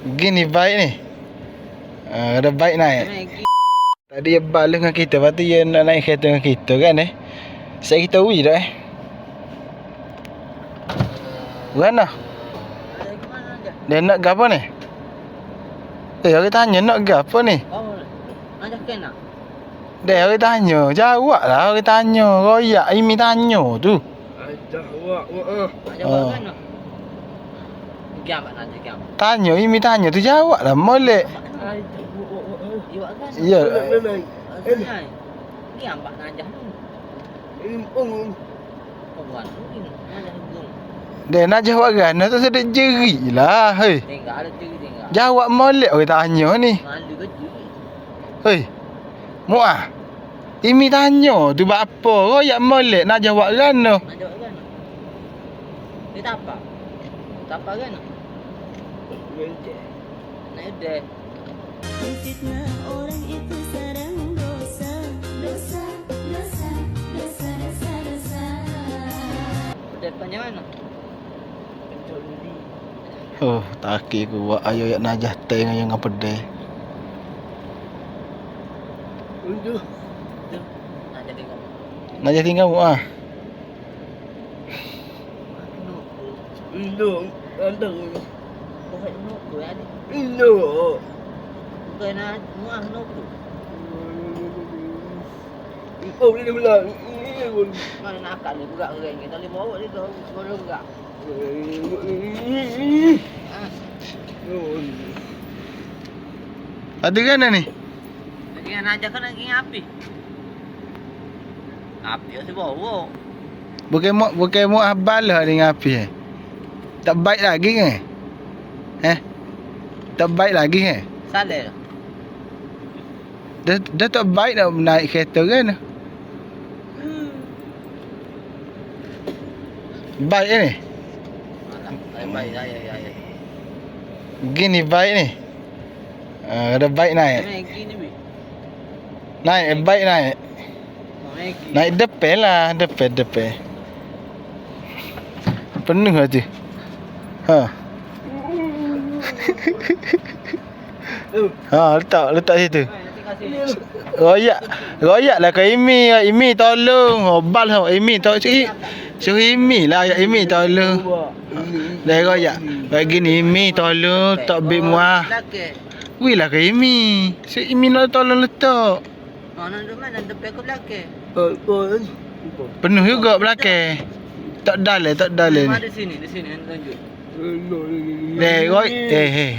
Gini baik ni. Ah, ada baik naik. Tadi dia balik dengan kita, lepas tu dia nak naik kereta dengan kita kan eh. Saya kita wi dah eh. Mana? Dia nak ke apa ni? Eh, orang tanya nak ke apa ni? Oh, ajak kena. Dia orang tanya, jawab lah orang tanya. Royak Imi tanya tu. Ajak awak, awak ah. Ajak Giam nak ajak giam. Tanya Imi tanya tu jawab lah molek. Ya. Tu. Ini. Dia nak jawab kan, tu sedek jeri lah. Hei. Jawab molek orang tanya ni. Malu ke tu? Hei. Muah. Imi tanya tu buat apa? Royak molek nak jawab kan tu. Nak jawab kan? Dia tak apa. Tak apa kan? Nak udah. Fitnah orang itu sedang dosa Dosa, dosa, dosa, dosa, dosa Udah tanya mana? Oh, taki ku buat ayo yak najah teh dengan yang pedih. Untuk. Nak jadi kau. Najah tinggal muah. Untuk. Kau nak nuk tu ada. Untuk. Bukan nak muah nuk tu. Oh. Ini pun. Mana nak akak dia gerak orang ni. Tak boleh bawa dia tu. Gerak. Ha. Ada kan ni? Lagi nak ajak kan lagi api. Api tu bawa. Bukan mu bukan mu abal lah dengan api eh. Tak baik lagi ke? Eh? Tak baik lagi ke? Salah lah. Dah, dah tak baik dah naik kereta kan? Baik ni. Alah, baik-baik saya ya ya. Gini baik ni. Ah, ada baik naik. Main gini bi. Naik eh, baik naik. Naik depan lah, depan depan. Penuh lah tu. Ha. Ha, letak letak situ. Royak. Royak lah ke Imi. Imi tolong. Obal lah Imi tolong. Suruh, suruh Imi lah. Ya Imi tolong. Dah royak. Bagi ni Imi tolong. Tak bik muah. Wih lah ke Imi. Suruh Imi nak tolong letak. Mana tu mana depan ke belakang. Apa? Penuh juga belakang. Tak dalai, tak dalai ni. Ada sini, di sini tunjuk. Dah roy. Eh, eh.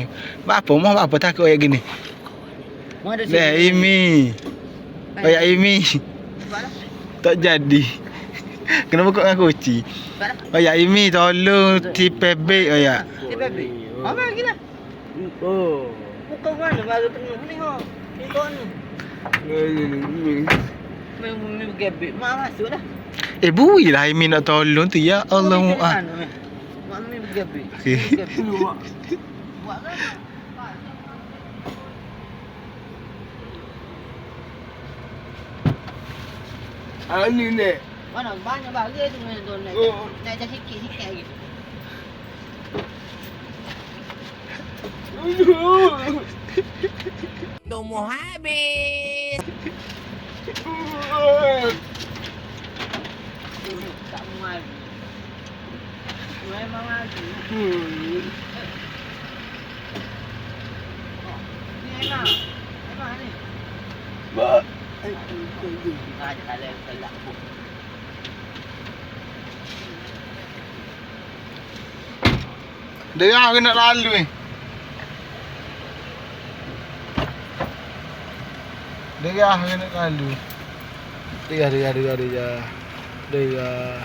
Apa mau apa takut kayak gini. Mana ada. Dah Imi. Kayak Imi. Balah. Tak jadi. Kena buka dengan kunci. Balah. Kayak Imi tolong tipe beg kayak. Di baby. Apa lagi lah? Oh. Bukan mana baru penuh ni ho. Ni kau ni. Memang memang gebek. Mak masuk dah. Eh bui lah Imi nak tolong tu ya Allah Kau ni muah. kat mana, meh? Mak memang gebek. Okey. Gebek. Buat kan? Ani ni. Mana banyak bagi tu main tu naik. Oh. Naik dah sikit-sikit lagi. Dah mau habis. Memang lagi. Ni enak. Enak ni. Dia lalu ni. Dia kena lalu. Dia dia dia dia dia. Dia